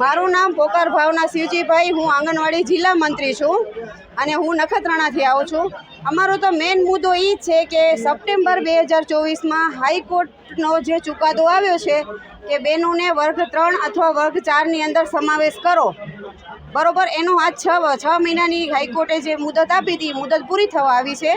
મારું નામ પોકાર ભાવના શિવજીભાઈ, હું આંગણવાડી જિલ્લા મંત્રી છું અને હું નખત્રાણાથી આવું છું. અમારો તો મેઇન મુદ્દો એ છે કે સપ્ટેમ્બર બે હજાર ચોવીસમાં હાઈકોર્ટનો જે ચુકાદો આવ્યો છે કે બહેનોને વર્ગ ત્રણ અથવા વર્ગ ચારની અંદર સમાવેશ કરો. બરોબર, એનો આજ છ છ મહિનાની હાઈકોર્ટે જે મુદત આપી હતી મુદત પૂરી થવા આવી છે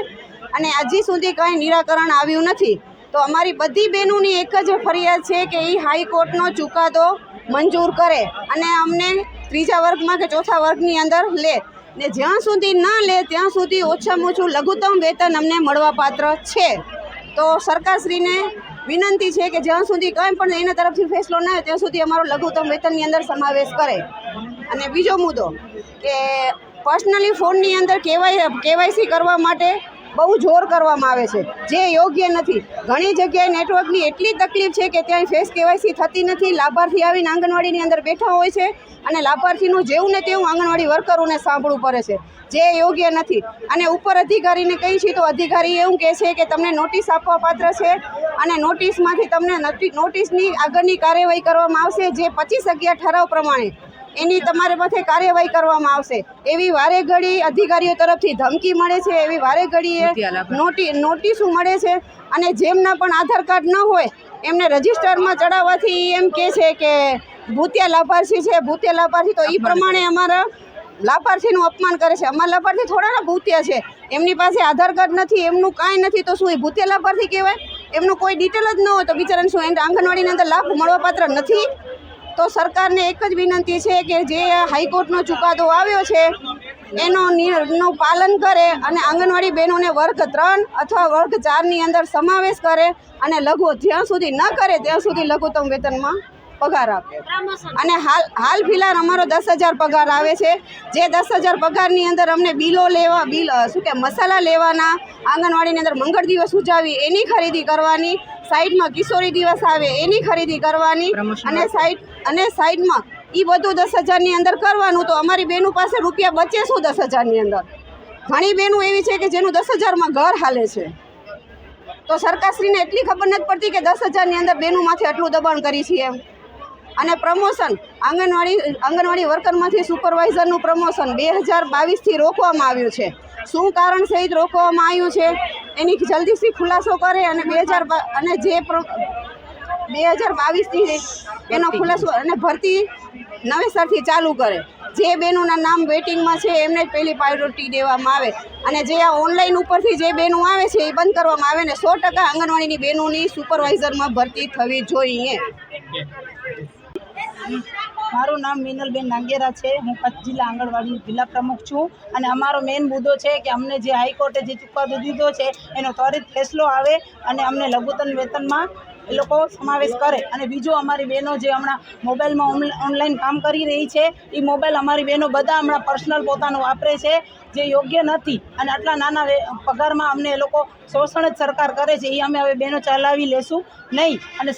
અને હજી સુધી કાંઈ નિરાકરણ આવ્યું નથી. તો અમારી બધી બહેનોની એક જ ફરિયાદ છે કે એ હાઈકોર્ટનો ચુકાદો મંજૂર કરે અને અમને ત્રીજા વર્ગમાં કે ચોથા વર્ગની અંદર લે. ને જ્યાં સુધી ન લે, ત્યાં સુધી ઓછામાં ઓછું લઘુત્તમ વેતન અમને મળવાપાત્ર છે. તો સરકારશ્રીને વિનંતી છે કે જ્યાં સુધી કંઈ પણ એના તરફથી ફેસલો ના આવે, ત્યાં સુધી અમારો લઘુત્તમ વેતનની અંદર સમાવેશ કરે. અને બીજો મુદ્દો કે પર્સનલી ફોનની અંદર કેવાય કેવાયસી કરવા માટે બહુ જોર કરવામાં આવે છે. જે યોગ્ય નથી. ઘણી જગ્યાએ નેટવર્કની એટલી તકલીફ છે કે ત્યાં ફેસ કેવાયસી થતી નથી. લાભાર્થી આવીને આંગણવાડીની અંદર બેઠા હોય છે અને લાભાર્થીનું જેવું ને તેવું આંગણવાડી વર્કરોને સાંભળવું પડે છે. જે યોગ્ય નથી. અને ઉપર અધિકારીને કહી છીએ તો અધિકારી એવું કહે છે કે તમને નોટિસ આપવા પાત્ર છે અને નોટિસમાંથી તમને નોટિ- નોટિસની આગળની કાર્યવાહી કરવામાં આવશે જે પચીસ અગિયાર ઠરાવ પ્રમાણે. એની તમારે માથે કાર્યવાહી કરવામાં આવશે. એવી વારે ઘડી અધિકારીઓ તરફથી ધમકી મળે છે એવી વારે ઘડીએ નોટિ નોટિસો મળે છે અને જેમના પણ આધાર કાર્ડ ન હોય એમને રજિસ્ટરમાં ચડાવવાથી એમ કહે છે કે ભૂતિયા લાભાર્થી છે ભૂતિયા લાભાર્થી તો એ પ્રમાણે અમારા લાભાર્થીનું અપમાન કરે છે. અમારા લાભાર્થી થોડાના ભૂતિયા છે. એમની પાસે આધાર કાર્ડ નથી એમનું કાંઈ નથી તો શું એ ભૂતિયા લાભાર્થી કહેવાય? એમનું કોઈ ડિટેલ જ ન હોય તો બિચારાને શું એને આંગણવાડીની અંદર લાભ મળવાપાત્ર નથી? તો સરકારને એક જ વિનંતી છે કે જે હાઈકોર્ટનો ચુકાદો આવ્યો છે, એનો નિ- પાલન કરે અને આંગણવાડી બહેનોને વર્ગ ત્રણ અથવા વર્ગ ચારની અંદર સમાવેશ કરે અને લઘુ જ્યાં સુધી ન કરે ત્યાં સુધી લઘુત્તમ વેતનમાં પગાર આપે. અને હાલ હાલ ફિલહાલ અમારો દસ હજાર પગાર આવે છે. જે દસ હજાર પગારની અંદર અમને બિલો લેવા, બિલ શું કે મસાલા લેવાના, આંગણવાડીની અંદર મંગળ દિવસ ઉજાવી, એની ખરીદી કરવાની સાઈડમાં કિશોરી દિવસ આવે એની ખરીદી કરવાની અને સાઈડ અને સાઈડમાં એ બધું દસ હજારની અંદર કરવાનું તો અમારી બહેનું પાસે રૂપિયા બચે શું દસ હજારની અંદર? ઘણી બહેનો એવી છે કે જેનું દસ હજારમાં ઘર હાલે છે. તો સરકારશ્રીને એટલી ખબર નથી પડતી કે દસ હજારની અંદર બેનું માથે આટલું દબાણ કરી છીએ એમ. અને પ્રમોશન આંગણવાડી આંગણવાડી વર્કરમાંથી સુપરવાઇઝરનું પ્રમોશન બે હજાર બાવીસથી રોકવામાં આવ્યું છે. શું કારણ સહિત રોકવામાં આવ્યું છે? એની જલ્દીથી ખુલાસો કરે અને બે હજાર અને જે પ્ર- બે હજાર બાવીસથી એનો ખુલાસો અને ભરતી નવેસરથી ચાલુ કરે. જે બેનોના નામ વેટિંગમાં છે એમને જ પહેલી પ્રાયોરિટી દેવામાં આવે. અને જે આ ઓનલાઈન ઉપરથી જે બેનો આવે છે એ બંધ કરવામાં આવે ને સો ટકા આંગણવાડીની બહેનોની સુપરવાઇઝરમાં ભરતી થવી જોઈએ. મારું નામ મિનલબેન નાગેરા છે. હું કચ્છ જિલ્લા આંગણવાડી જિલ્લા પ્રમુખ છું. અને અમારો મેઇન મુદ્દો છે કે અમને જે હાઈકોર્ટે જે ચુકાદો દીધો છે, એનો ત્વરિત ફેસલો આવે અને અમને લઘુત્તમ વેતનમાં એ લોકો સમાવેશ કરે. અને બીજું અમારી બહેનો જે હમણાં મોબાઈલમાં ઓનલ- ઓનલાઈન કામ કરી રહી છે એ મોબાઈલ અમારી બહેનો બધા હમણાં પર્સનલ પોતાનું વાપરે છે, જે યોગ્ય નથી. અને આટલા નાના પગારમાં અમને એ લોકો શોષણ જ સરકાર કરે છે એ અમે હવે બહેનો ચલાવી લેશું નહીં. અને